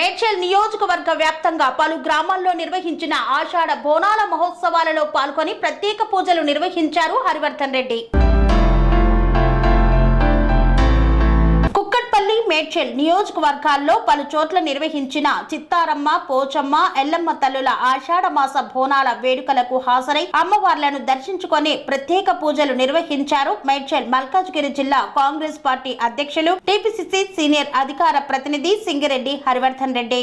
మేడ్చల్ నియోజకవర్గ వ్యాప్తంగా పలు గ్రామాల్లో నిర్వహించిన ఆషాఢ బోనాల మహోత్సవాలలో పాల్గొని ప్రత్యేక పూజలు నిర్వహించారు హరివర్ధన్ రెడ్డి. మేడ్చల్ నియోజకవర్గాల్లో పలు చోట్ల నిర్వహించిన చిత్తారమ్మ పోచమ్మ ఎల్లమ్మ తల్లుల ఆషాఢ మాస బోనాల వేడుకలకు హాజరై అమ్మవార్లను దర్శించుకొని ప్రత్యేక పూజలు నిర్వహించారు మేడ్చల్ మల్కాజ్గిరి జిల్లా కాంగ్రెస్ పార్టీ అధ్యక్షులు టీపీసీసీ సీనియర్ అధికార ప్రతినిధి సింగిరెడ్డి హరివర్ధన్ రెడ్డి.